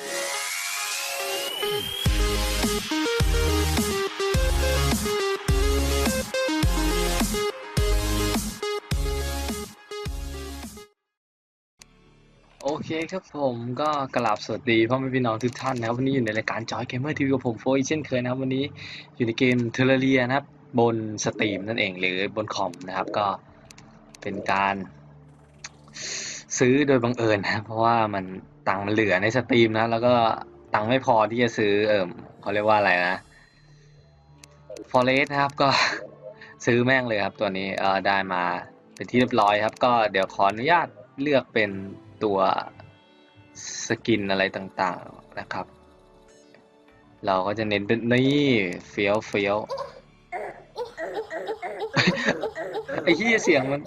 โอเคครับผมก็กราบสวัสดีพ่อแม่พี่น้องทุกท่านนะครับวันนี้อยู่ในรายการจอยเกมเมอร์ทีวีกับผมโฟอีเช่นเคยนะครับวันนี้อยู่ในเกมเทเลเรียนะครับบนสตรีมนั่นเองหรือบนคอมนะครับก็เป็นการซื้อโดยบังเอิญนะเพราะว่ามัน ตังค์มันเหลือในสตรีมนะ แล้วก็ตังค์ไม่พอที่จะซื้อ เอิมเขาเรียกว่าอะไรนะฟอเรสนะครับ ก็ซื้อแม่งเลยครับ ตัวนี้เออได้มาเป็นที่เรียบร้อยครับ ก็เดี๋ยวขออนุญาตเลือกเป็นตัวสกินอะไรต่างๆนะครับ เราก็จะเน้นเป็นนี่เฟี้ยวเฟี้ยวไอ้ที่เสียงมัน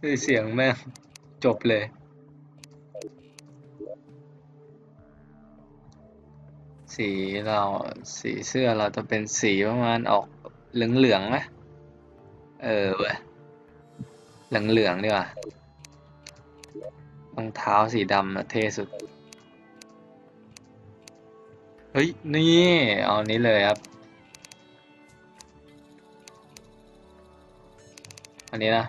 คือเสียงแม่ง จบเลย สีเราสีเสื้อเราจะเป็นสีประมาณออกเหลืองๆไหมเออเว้ยเหลืองๆดีกว่ารองเท้าสีดำนะเท่สุด เฮ้ย นี่ เอาอันนี้เลยครับ อันนี้นะ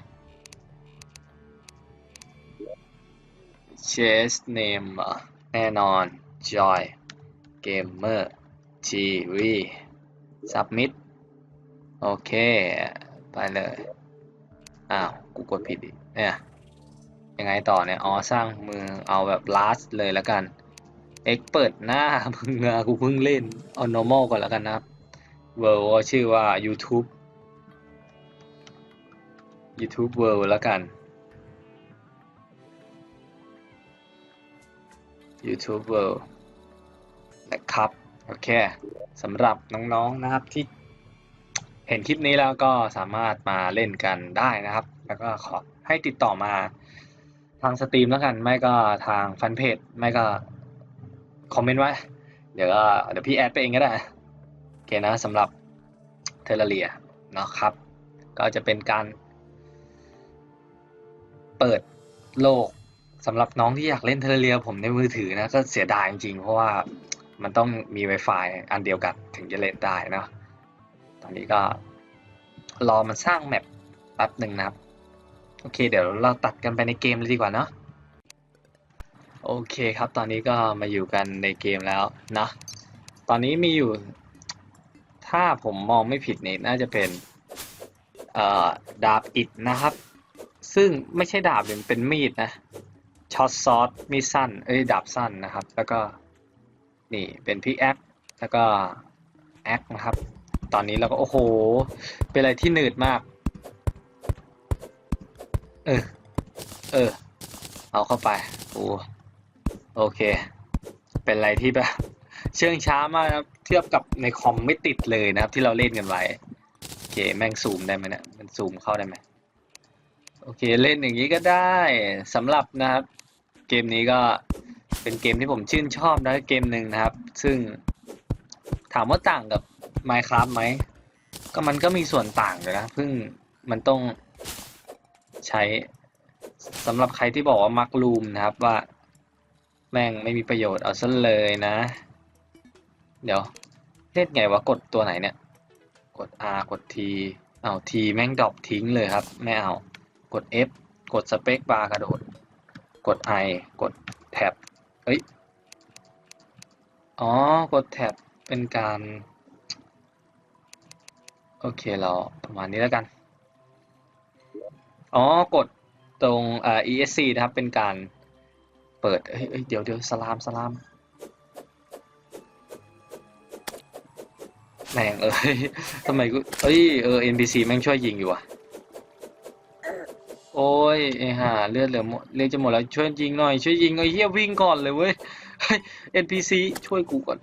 chest name แน่นอน joy gamer tv submit โอเค ไปเลย อ้าว กูกดผิดอีกเนี่ย ยังไงต่อเนี่ย อ๋อ สร้างมือเอาแบบ last เลยแล้วกันเอ็กเปิดหน้ามึงอะกูเพิ่งเล่น เอา normal ก่อนแล้วกันนะครับ world ชื่อว่า YouTube YouTube world แล้วกัน YouTube world นะครับโอเคสำหรับน้องๆนะครับที่เห็นคลิปนี้แล้วก็สามารถมาเล่นกันได้นะครับ แล้วก็ขอให้ติดต่อมาทางสตรีมแล้วกัน ไม่ก็ทางแฟนเพจไม่ก็คอมเมนต์ไว้ เดี๋ยวก็เดี๋ยวพี่แอดไปเองก็ได้โอเคนะสำหรับเทเลเรียนะครับ ก็จะเป็นการเปิดโลก สำหรับน้องที่อยากเล่นเทเลเรียผมในมือถือนะก็เสียดายจริงๆเพราะว่ามันต้องมี Wi-Fi อันเดียวกันถึงจะเล่นได้นะ ตอนนี้ก็รอมันสร้างแมปแป๊บหนึ่งนะครับ โอเค เดี๋ยวเราตัดกันไปในเกมเลยดีกว่าเนาะโอเคครับตอนนี้ก็มาอยู่กันในเกมแล้วนะ ตอนนี้มีอยู่ ถ้าผมมองไม่ผิดเนี่ยน่าจะเป็นดาบอิดนะครับ ซึ่งไม่ใช่ดาบเป็นมีดนะ ช็อตซอสมีสั้น เอ้ยดาบสั้นนะครับ แล้วก็นี่เป็นพิกแอคแล้วก็แอคนะครับ ตอนนี้เราก็โอ้โห เป็นอะไรที่หนืดมาก เออ เออ เอาเข้าไปโอ้โอเค เป็นอะไรที่แบบเชื่องช้ามากนะครับ เทียบกับในคอมไม่ติดเลยนะครับ ที่เราเล่นกันไว้โอเคแม่งซูมได้ไหมเนี่ยมันซูมเข้าได้ไหมโอเคเล่นอย่างนี้ก็ได้สำหรับนะครับ เกมนี้ก็เป็นเกมที่ผมชื่นชอบนะเกมหนึ่งนะครับ ซึ่งถามว่าต่างกับ Minecraft ไหม ก็มันก็มีส่วนต่างอยู่นะเพิ่งมันต้องใช้สำหรับใครที่บอกว่ามักลูมนะครับว่า แม่งไม่มีประโยชน์เอาซะเลยนะ เดี๋ยวเล่นไงวะกดตัวไหนเนี่ย กด R กด T เอา T แม่งดรอปทิ้งเลยครับ ไม่เอา กด F กดสเปคบาร์กระโดด กด I กดแท็บเฮ้ย อ๋อ กดแท็บเป็นการ โอเค เราประมาณนี้แล้วกัน อ๋อ กดตรงเอ่อ ESC นะครับ เป็นการเปิดเฮ้ยเยเดี๋ยวเดี๋ยวสลามสลามแม่งเอ้ยทำไมกูเอ้ย เออ NPC แม่งช่วยยิงอยู่อะ โอ้ยไอห่าเลือดเหลือหมดเลือดจะหมดแล้วช่วยยิงหน่อยช่วยยิงไอเหี้ยวิ่งก่อนเลยเว้ยเฮ้ย NPC ช่วยกูก่อน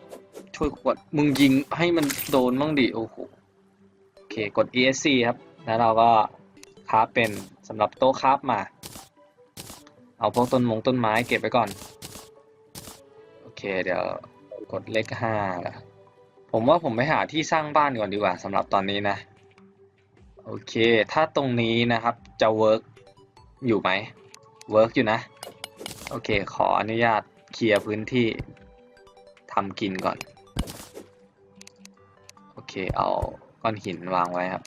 ช่วยกูก่อนมึงยิงให้มันโดนมั่งดิโอ้โหโอเคกด ESC ครับ แล้วเราก็คราฟเป็นสำหรับโต๊ะคราฟมา เอาพวกต้นมงต้นไม้เก็บไว้ก่อน โอเคเดี๋ยวกดเลขห้าล้วผมว่าผมไปหาที่สร้างบ้านก่อนดีกว่าสำหรับตอนนี้นะ โอเค ถ้าตรงนี้นะครับจะเวิร์ก อยู่ไหมเวิร์กอยู่นะ โอเค ขออนุญาตเคลียร์พื้นที่ทำกินก่อน โอเค เอาก้อนหินวางไว้ครับ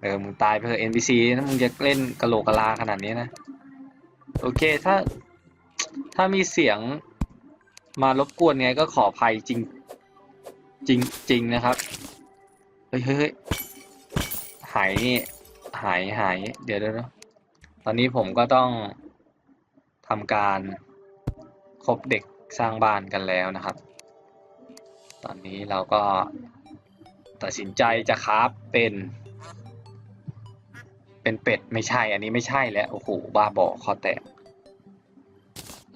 เออมึงตายไปเถอะ NPC ถ้ามึงจะเล่นกะโหลกกะลาขนาดนี้นะ โอเค ถ้า ถ้ามีเสียงมารบกวนไงก็ขออภัยจริง จริงจริงนะครับ เฮ้ยเฮ้ยหายนี่ หายหาย เดี๋ยวเดี๋ยวนะ อนนี้ผมก็ต้องทำการคบเด็กสร้างบ้านกันแล้วนะครับ ตอนนี้เราก็ตัดสินใจจะคราฟเป็น เป็นเป็ดไม่ใช่อันนี้ไม่ใช่แล้ว โอ้โห บ้าบอคอแตก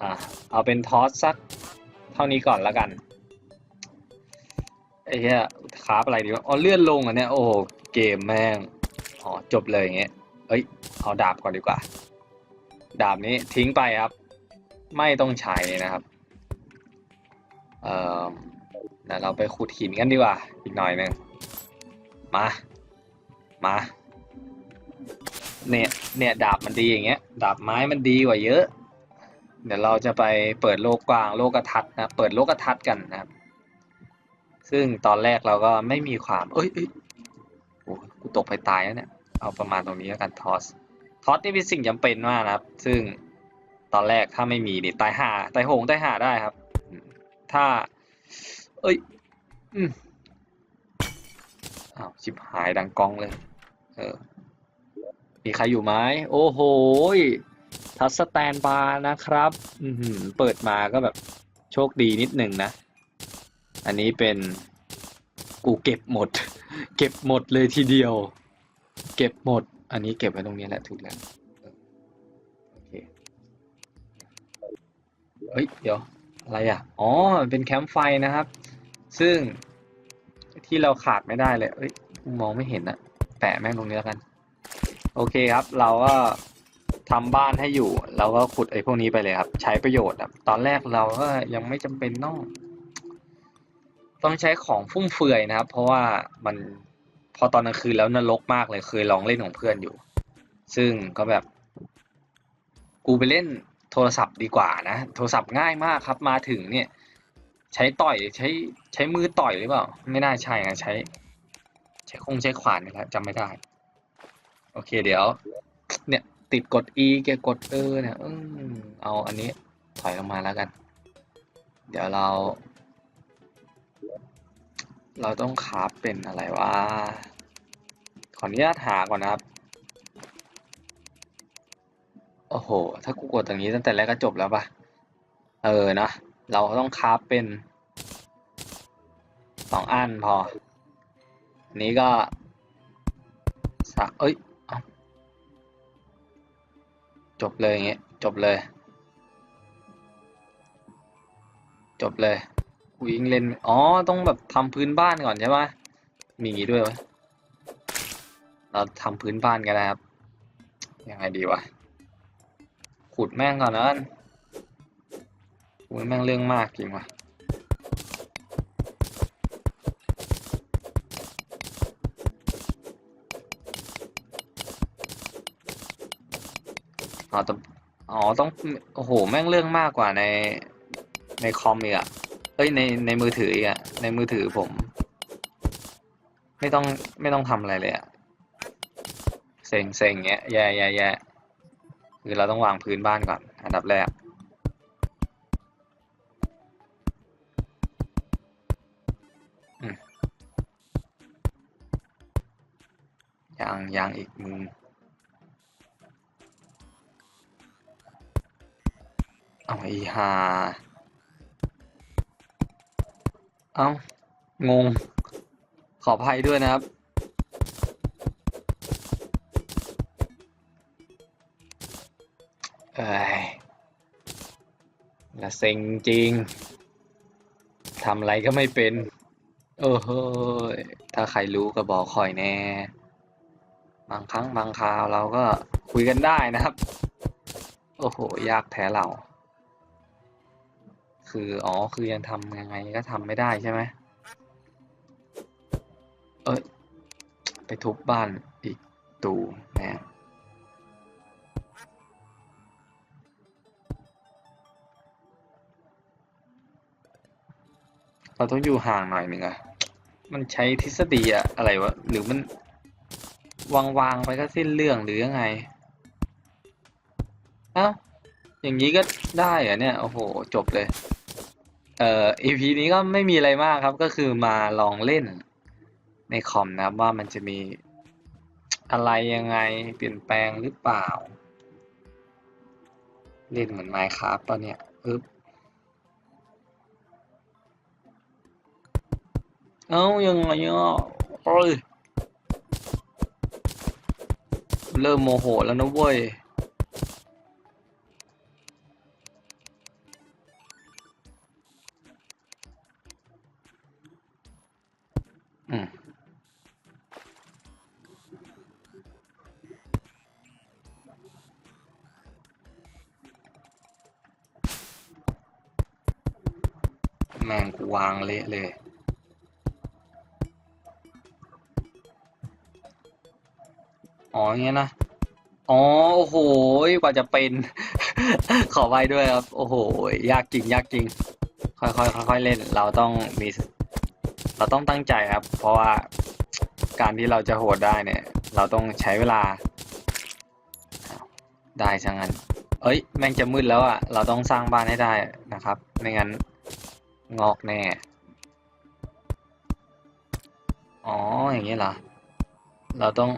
อะเอาเป็นทอสสักเท่านี้ก่อนแล้วกันไอ้เหี้ยคราฟอะไรดีวะอ๋อเลื่อนลงอะเนี่ยโอ้โหเกมแม่งอ๋อจบเลยอย่างเงี้ย เอ้ยเอาดาบก่อนดีกว่า ดาบนี้ทิ้งไปครับ ไม่ต้องใช้นะครับ เอ่อเดี๋ยวเราไปขุดหินกันดีกว่า อีกหน่อยหนึ่งมา มา เนี่ย เนี่ย ดาบมันดีอย่างเงี้ย ดาบไม้มันดีกว่าเยอะ เดี๋ยวเราจะไปเปิดโลกกว้างโลกทัศนะ เปิดโลกทัศกันนะครับ ซึ่งตอนแรกเราก็ไม่มีความ เอ้ยเอ้ยโอ้กูตกไปตายแล้วเนี่ย เอาประมาณตรงนี้แล้วกันทอสทอสนี่เป็นสิ่งจำเป็นมากนะครับ ซึ่งตอนแรกถ้าไม่มีนี่ตายห่าตายโหงตายห่าได้ครับ ถ้า เอ้ยอืมอ้าวชิบหายดังกองเลย เออ มีใครอยู่ไหมโอ้โหทัสแตนบาร์นะครับ อืเปิดมาก็แบบโชคดีนิดหนึ่งนะ อันนี้เป็นกูเก็บหมด เก็บหมดเลยทีเดียว เก็บหมด อันนี้เก็บไว้ตรงนี้แหละถูกแล้วเออโอเคเฮ้ยเดี๋ยวอะไรอะ อ๋อเป็นแคมป์ไฟนะครับ ซึ่งที่เราขาดไม่ได้เลยเอ้ยมองไม่เห็นอะแปะแม่งตรงนี้แล้วกัน โอเคครับ เราก็ทำบ้านให้อยู่ เราก็ขุดไอ้พวกนี้ไปเลยครับ ใช้ประโยชน์ครับตอนแรกเราก็ยังไม่จำเป็นต้อง ต้องใช้ของฟุ่มเฟือยนะครับ เพราะว่ามัน อตอนกลางคืนแล้วนรกมากเลยเคยลองเล่นของเพื่อนอยู่ ซึ่งก็แบบ กูไปเล่นโทรศัพท์ดีกว่านะ โทรศัพท์ง่ายมากครับ มาถึงเนี่ย ใช้ต่อยใช้ใช้มือต่อยหรือเปล่า ไม่น่าใช่นะใช้ ใช้คงใช้ขวานนี่แหละจำไม่ได้ โอเคเดี๋ยว เนี่ยติดกด E เกียร์กดเออเนี่ยอืมเอาอันนี้ถอยลงมาแล้วกัน เดี๋ยวเรา เราต้องคาฟเป็นอะไรวะ ออนุญาตหาก่อนนะครับ โอ้โห ถ้ากูกดตรงนี้ตั้งแต่แรกก็จบแล้วปะเออนะ เราต้องคราฟเป็นสองอันพอ อันนี้ก็สักเอ้ย จบเลยอย่างเงี้ย จบเลย จบเลยกูยิงเล่น อ๋อ ต้องแบบทำพื้นบ้านก่อนใช่ไหมมีอย่างงี้ด้วยวะ เราทำพื้นบ้านกันนะครับ ยังไงดีวะ ขุดแม่งก่อนนะขุดแม่งเรื่องมากจริงวะอ๋อต้องอ๋อต้อง โอ้โห แม่งเรื่องมากกว่าใน ในคอมอีกอะเอ้ย ใน ในมือถืออีกอะในมือถือผม ไม่ต้อง ไม่ต้องทำอะไรเลยอะ ซ็งเซ็งเงี้ยแย่แย่แย่คือเราต้องวางพื้นบ้านก่อน อันดับแรก ยังยังอีกมึงเอาอีหาเอางง ขออภัยด้วยนะครับ เอ้ยละเซ็งจริง ทำอะไรก็ไม่เป็น โอ้โหถ้าใครรู้ก็บอกคอยแน่ บางครั้งบางคราวเราก็คุยกันได้นะครับ โอ้โห ยากแท้เรา คือ อ๋อ คือยังทำยังไงก็ทำไม่ได้ใช่ไหม เอ้ย ไปทุบบ้านอีกตูแม่ เราต้องอยู่ห่างหน่อยหนึ่งอะมันใช้ทฤษฎีอะอะไรวะ หรือมันวางวางๆไปก็สิ้นเรื่องหรือยังไงเอ้าอย่างนี้ก็ได้เหรอเนี่ย โอ้โห จบเลย เอ่อ EP นี้ก็ไม่มีอะไรมากครับ ก็คือมาลองเล่นในคอมนะครับว่ามันจะมีอะไรยังไงเปลี่ยนแปลงหรือเปล่า เล่นเหมือน Minecraft ป่ะเนี่ยอึ๊บ เอ้ายังไงอะเอ้ยเริ่มโมโหแล้วนะเว้ย อย่างเงี้ยนะ อ๋อ โอ้โหกว่าจะเป็น ขอไว้ด้วยครับ โอ้โห ยากจริง ยากจริง ค่อยๆค่อยๆเล่น เราต้องมี เราต้องตั้งใจครับ เพราะว่าการที่เราจะโหดได้เนี่ย เราต้องใช้เวลา ได้ช่างนั้น เอ้ย แม่งจะมืดแล้วอะ เราต้องสร้างบ้านให้ได้นะครับ ไม่งั้นงอกแน่ อ๋อ อย่างนี้เหรอ เราต้อง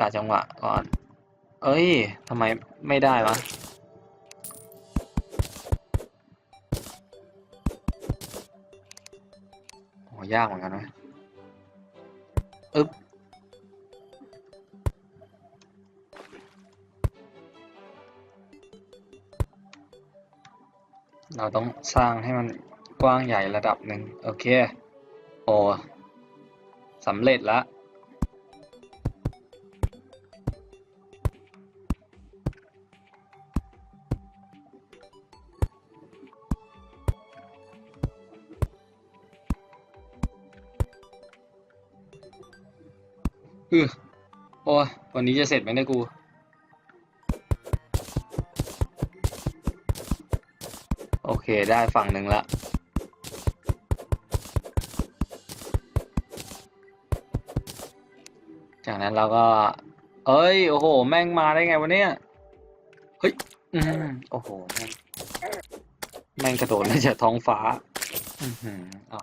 กะจังหวะก่อน เอ้ยทำไมไม่ได้วะโหยากเหมือนกันนะอึ๊บเราต้องสร้างให้มันกว้างใหญ่ระดับหนึ่งโอเค โอ้สำเร็จแล้ว วันนี้จะเสร็จไหมเนี่ยกู โอเคได้ฝั่งหนึ่งละ จากนั้นเราก็ เอ้ย โอ้โห แม่งมาได้ไงวะเนี่ย เฮ้ยโอ้โห แม่งแม่งกระโดดมาจากท้องฟ้า อือหือเอา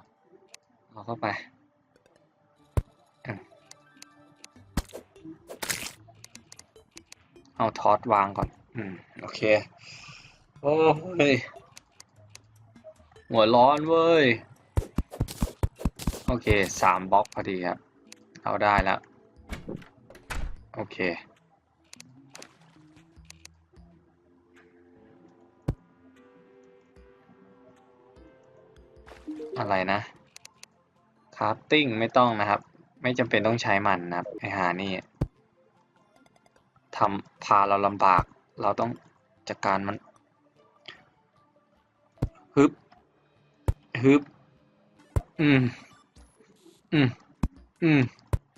เอาเข้าไป เอาทอสวางก่อน อืม โอเค โอ้ย หัวร้อนเว้ย โอเค สามบล็อกพอดีครับ เอาได้แล้ว โอเค อะไรนะ คราฟติ้งไม่ต้องนะครับ ไม่จำเป็นต้องใช้มันนะครับ ไอหานี่ ทำพาเราลำบาก เราต้องจัดการมันฮึบฮึบอืม อืม อืม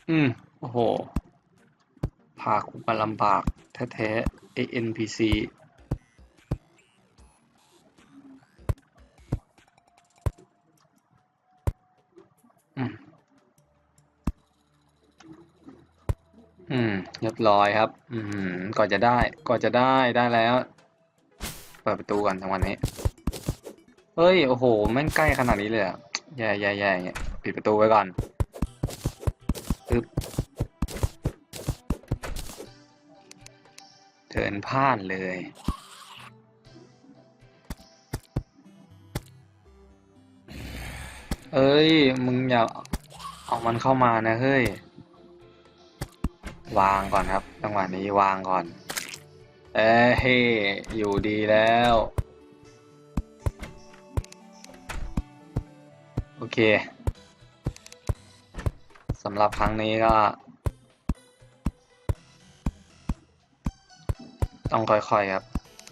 อืม โอ้โห พากูมาลำบาก แท้ๆ ANPC ร้อยครับ อืมก่อนจะได้ก่อนจะได้ได้แล้ว เปิดประตูก่อนทั้งวันนี้เฮ้ย โอ้โหแม่งใกล้ขนาดนี้เลยอะแย่แย่แย่เงี้ยปิดประตูไว้ก่อนปึ๊บเดินผ่านเลยเอ้ย มึงอย่าเอามันเข้ามานะเฮ้ย วางก่อนครับจังหวะนี้วางก่อน เอ้เฮอยู่ดีแล้ว โอเคสำหรับครั้งนี้ก็ ต้องค่อยๆครับ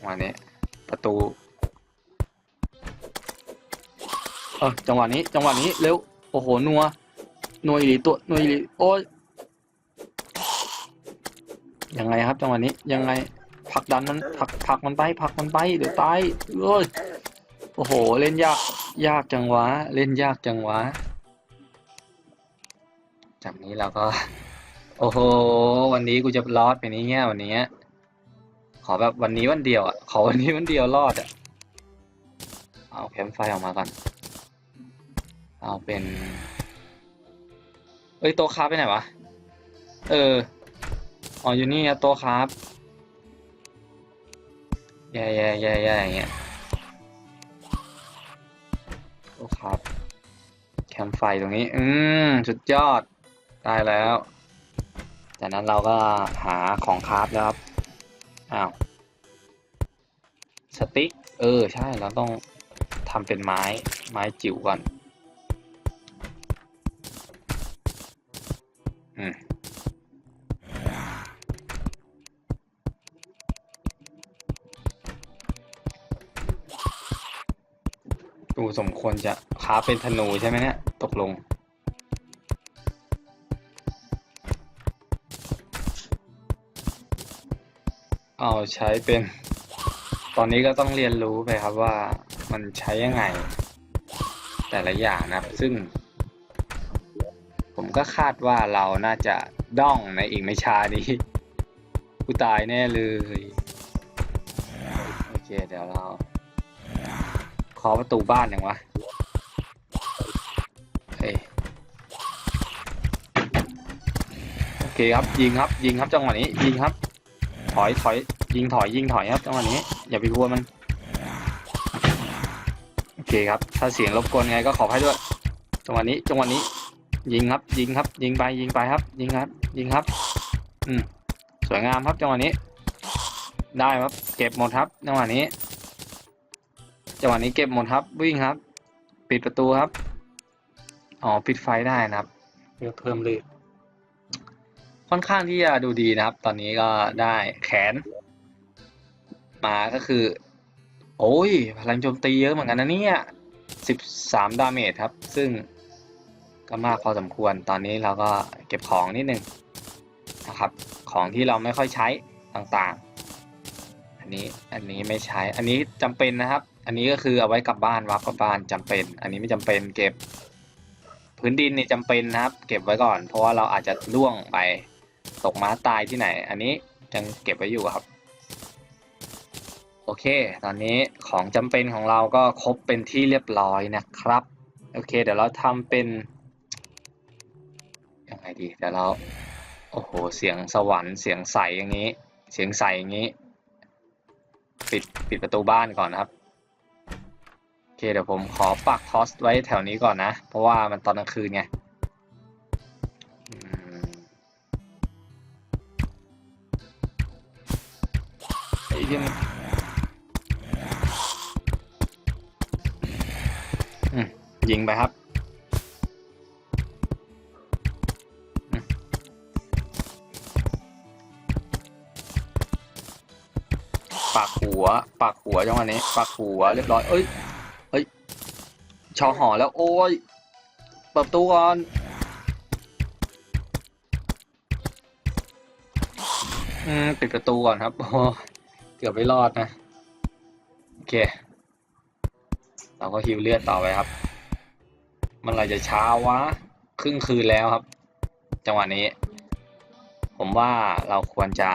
วันนี้ ประตูเออจังหวะนี้จังหวะนี้เร็วโอ้โหนัวนัวอีหลีตัวนัวอีหลีโอ้ย ยังไงครับจังหวะนี้ยังไงผักดันมันผักผักมันไปผักมันไปเดี๋ยวตายเอ้ยโอ้โหเล่นยากยากจังวะเล่นยากจังวะจากนี้เราก็ โอ้โห วันนี้กูจะรอดไปนี้เงี้ยวันนี้ขอแบบวันนี้วันเดียวอะขอวันนี้วันเดียวรอดอะเอาแคมป์ไฟออกมาก่อนเอาเป็นเอ้ยโตคาไปไหนวะเออ อ๋ออยู่นี่ครับต๊ะคราฟแย่แย่แย่แย่อย่างเงี้ยต๊ะคราฟแคมป์ไฟตรงนี้ อืมสุดยอด ได้แล้ว จากนั้นเราก็หาของคราฟแล้วครับ อ้าว สติ๊ก เออ ใช่ เราต้องทำเป็นไม้ ไม้จิ๋วก่อน อืม สมควรจะคราเป็นธนูใช่ไหมเนี่ย ตกลง เอาใช้เป็น ตอนนี้ก็ต้องเรียนรู้ไปครับว่ามันใช้ยังไง แต่ละอย่างนะครับ ซึ่ง ผมก็คาดว่าเราน่าจะด้องในอีกไม่ช้านี้กูตายแน่เลย โอเค เดี๋ยวเรา อประตูบ้านหน่อยวะเอ้ยโอเคครับ ยิงครับ ยิงครับจังหวะนี้ ยิงครับ ถอยถอย ยิงถอยยิงถอยครับจังหวะนี้ อย่าไปกลัวมัน โอเคครับ ถ้าเสียงรบกวนไงก็ขอให้ด้วย จังหวะนี้ จังหวะนี้ ยิงครับ ยิงครับ ยิงไป ยิงไปครับ ยิงครับ ยิงครับ อืม สวยงามครับจังหวะนี้ ได้ครับ เก็บหมดครับจังหวะนี้ จังหวะนี้เก็บหมดครับ วิ่งครับ ปิดประตูครับ อ๋อ ปิดไฟได้นะครับเพื่อเพิ่มเลือดค่อนข้างที่จะดูดีนะครับ ตอนนี้ก็ได้แขน มาก็คือ โอ้ย พลังโจมตีเยอะเหมือนกันนะเนี่ยสิบสามดาเมจครับ ซึ่งก็มากพอสมควร ตอนนี้เราก็เก็บของนิดนึงนะครับ ของที่เราไม่ค่อยใช้ต่างๆ อันนี้ อันนี้ไม่ใช้ อันนี้จำเป็นนะครับ อันนี้ก็คือเอาไว้กลับบ้านวับกลับบ้านจำเป็น อันนี้ไม่จำเป็นเก็บ พื้นดินนี่จำเป็นนะครับ เก็บไว้ก่อน เพราะว่าเราอาจจะล่วงไปตกม้าตายที่ไหน อันนี้ยังเก็บไว้อยู่ครับ โอเค ตอนนี้ของจำเป็นของเราก็ครบเป็นที่เรียบร้อยนะครับ โอเค เดี๋ยวเราทำเป็นยังไงดีเดี๋ยวเราโอ้โห เสียงสวรรค์ เสียงใสอย่างนี้ เสียงใสอย่างนี้ ปิด ปิดประตูบ้านก่อนครับ คเดี๋ยวผมขอปักทอสไว้แถวนี้ก่อนนะ เพราะว่ามันตอนกลางคืนไงไอ้เหี้ยมันอืมยิงไปครับปากหัวปากหัวจังหวะนี้ปากหัวเรียบร้อยเอ้ยเอ้ย ชอหอแล้วโอ้ยเปิดประตูก่อนอืมปิดประตูก่อนครับโอ้เกือบไม่รอดนะ โอเค เราก็ฮิวเลือดต่อไปครับ มันอะไรจะเช้าวะ ครึ่งคืนแล้วครับ จังหวะนี้ ผมว่าเราควรจะ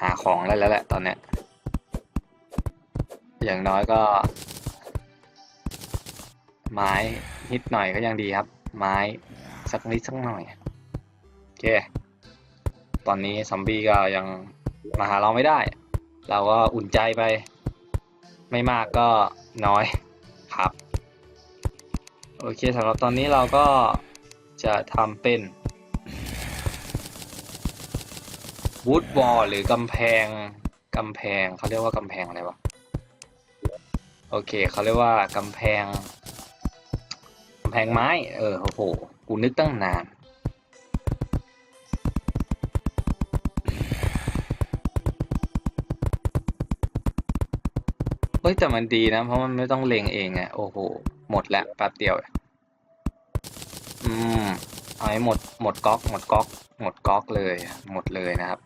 หาของได้แล้วแหละตอนเนี้ยอย่างน้อยก็ ไม้นิดหน่อยก็ยังดีครับ ไม้สักนิดสักหน่อยโอเค ตอนนี้ซอมบี้ก็ยังมาหาเราไม่ได้ เราก็อุ่นใจไป ไม่มากก็น้อยครับ โอเคสำหรับตอนนี้เราก็จะทำเป็นวูดวอลหรือกำแพงกำแพงเขาเรียกว่ากำแพงอะไรวะโอเคเขาเรียกว่ากำแพงำแพงไม้ เออ โอ้โห กูนึกตั้งนานเฮ้ยแต่มันดีนะ เพราะมันไม่ต้องเลงเองไงโอ้โห หมดแล้วแป๊บเดียว อืม เอาให้หมด หมดก๊อก หมดก๊อก หมดก๊อกเลย หมดเลยนะครับ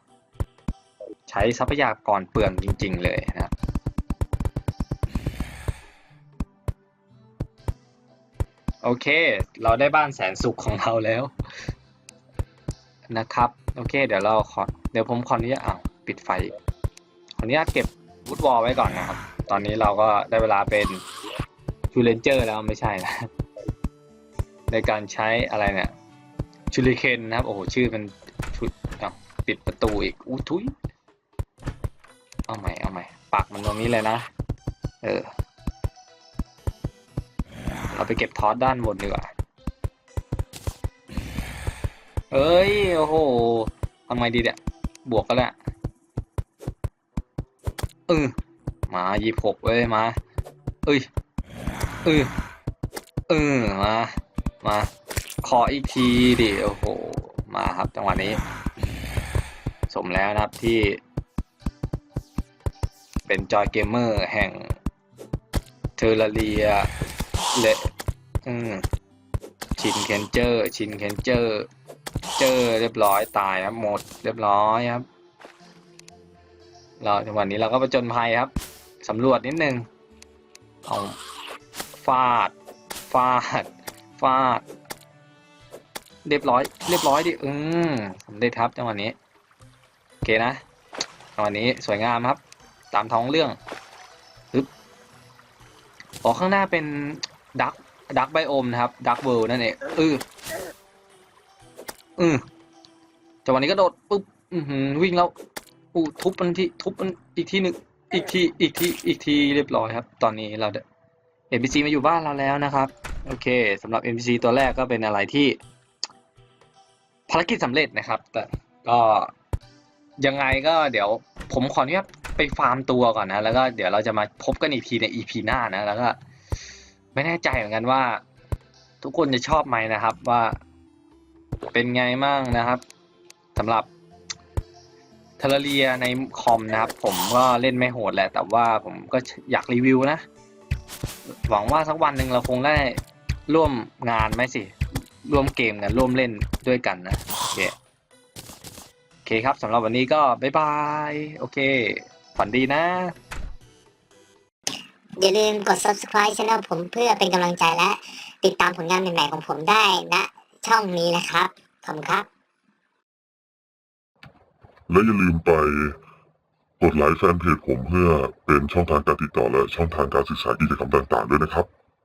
ใช้ทรัพยากรเปลืองจริง ๆ เลยนะครับ โอเค เราได้บ้านแสนสุขของเราแล้วนะครับ โอเค เดี๋ยวเราขอ เดี๋ยวผมขออนุญาตอ้าวปิดไฟขออนุญาตเก็บวูดวอลไว้ก่อนนะครับ ตอนนี้เราก็ได้เวลาเป็นชูเลนเจอร์แล้วไม่ใช่นะในการใช้อะไรเนี่ยชูริเคนนะครับ โอ้โห ชื่อมันชุดอ้าวปิดประตูอีกอู้ทุยเอาใหม่เอาใหม่ปักมันตรงนี้เลยนะ เออ เราไปเก็บทอสด้านบนดีกว่า เอ้ย โอ้โหทำไงดีเนี่ย บวกก็แล้วเออมายี่หกเว้ย มา เอ้ย เออเออมา มา ขออีกทีดิ โอ้โห มาครับจังหวะนี้ สมแล้วนะครับที่ เป็นจอยเกมเมอร์แห่งเทอร์เรียเล อืมชินเคนเจอร์ชินเคนเจอร์ เจอเรียบร้อยตายครับหมดเรียบร้อยครับ เราวันนี้เราก็ประจนภัยครับสำรวจนิดนึงเอาฟาด ฟาด ฟาด เรียบร้อย เรียบร้อยดิอืมสำเร็จครับจังหวะนี้โอเคนะจังหวะนี้สวยงามครับ ตามท้องเรื่องปึ๊บอ๋อข้างหน้าเป็นดัก ดักไบโอมนะครับดักเวิลด์นั่นเองเอออือจังหวะนี้ก็โดดปุ๊บอือหือวิ่งแล้วอู้ทุบมันที่ทุบมันอีกทีหนึ่งอีกทีอีกทีอีกทีเรียบร้อยครับ ตอนนี้เราเอ็นพีซีมาอยู่บ้านเราแล้วนะครับ โอเคสำหรับ NPC ตัวแรกก็เป็นอะไรที่ ภารกิจสำเร็จนะครับ แต่ก็ยังไงก็เดี๋ยวผมขออนุญาตไปฟาร์มตัวก่อนนะ แล้วก็เดี๋ยวเราจะมาพบกันอีกทีใน EP หน้านะ แล้วก็ ไม่แน่ใจเหมือนกันว่า ทุกคนจะชอบไหมนะครับว่าเป็นไงมั่งนะครับสำหรับเทเลเรียในคอมนะครับ ผมก็เล่นไม่โหดแหละ แต่ว่าผมก็อยากรีวิวนะ หวังว่าสักวันหนึ่งเราคงได้ร่วมงานไหมสิ ร่วมเกมกัน ร่วมเล่นด้วยกันนะ โอเค โอเคครับสำหรับวันนี้ก็ บ๊ายบาย โอเค ฝันดีนะ อย่าลืมกด subscribe channel ผมเพื่อเป็นกำลังใจและติดตามผลงานใหม่ๆของผมได้ณช่องนี้นะครับ ขอบคุณครับ และอย่าลืมไปกดไลค์แฟนเพจผมเพื่อเป็นช่องทางการติดต่อและช่องทางการศึกษากิจกรรมต่างๆด้วยนะครับ